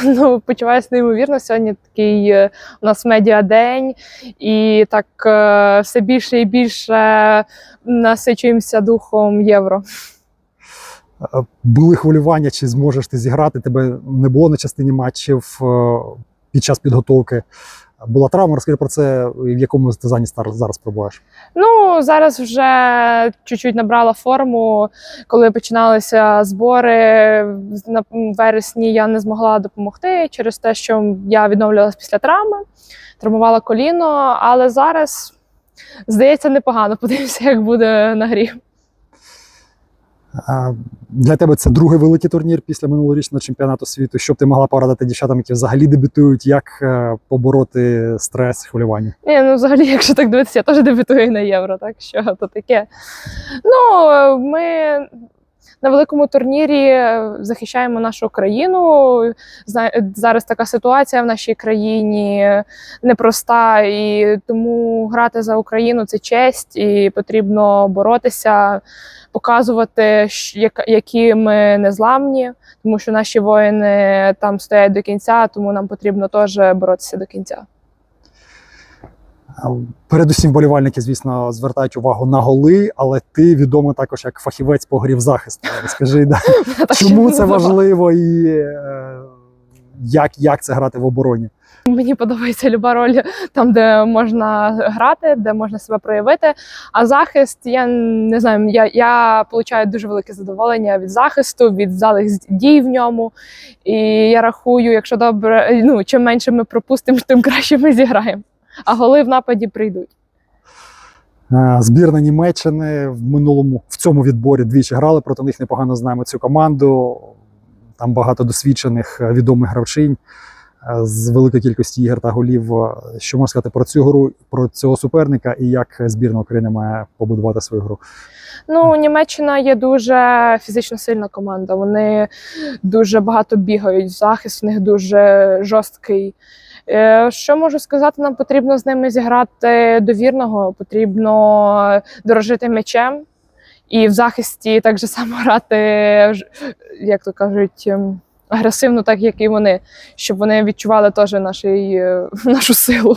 Ну, почуваюся неймовірно. Сьогодні такий е, у нас медіадень, і так е, все більше і більше насичуємося духом євро. Е, Були хвилювання, чи зможеш ти зіграти? Тебе не було на частині матчів під час підготовки. Була травма, розкажи про це, в якому стезанні стар- зараз пробуваєш. Ну, зараз вже чуть-чуть набрала форму. Коли починалися збори на вересні, я не змогла допомогти через те, що я відновлювалася після травми, травмувала коліно, але зараз. Здається, непогано. Подивимося, як буде на грі. Для тебе це другий великий турнір після минулорічного чемпіонату світу. Що б ти могла порадити дівчатам, які взагалі дебютують, як е, побороти стрес, хвилювання? Ні, ну взагалі, якщо так дивитися, я теж дебютую на євро, так що то таке. Ну, ми на великому турнірі захищаємо нашу країну. Зна- Зараз така ситуація в нашій країні непроста, і тому грати за Україну це честь, і потрібно боротися, показувати, як- які ми незламні, тому що наші воїни там стоять до кінця, тому нам потрібно теж боротися до кінця. Передусім, вболівальники, звісно, звертають увагу на голи, але ти відома також як фахівець по грі в захист. Да, чому це важливо і е, як, як це грати в обороні? Мені подобається люба роль там, де можна грати, де можна себе проявити. А захист, я не знаю, я, я получаю дуже велике задоволення від захисту, від вдалих дій в ньому. І я рахую, якщо добре, ну чим менше ми пропустимо, тим краще ми зіграємо. А голи в нападі прийдуть. Е, Збірна Німеччини в минулому в цьому відборі двічі грали проти них. Непогано знаємо цю команду. Там багато досвідчених е, відомих гравчинь е, з великої кількості ігор та голів. Що можна сказати про цю гру, про цього суперника і як збірна України має побудувати свою гру? Ну, Німеччина є дуже фізично сильна команда. Вони дуже багато бігають. Захист в них дуже жорсткий. Е, Що можу сказати, нам потрібно з ними зіграти довірного, потрібно дорожити м'ячем і в захисті так же само грати, як то кажуть, ем, агресивно, так як і вони, щоб вони відчували теж е, нашу силу.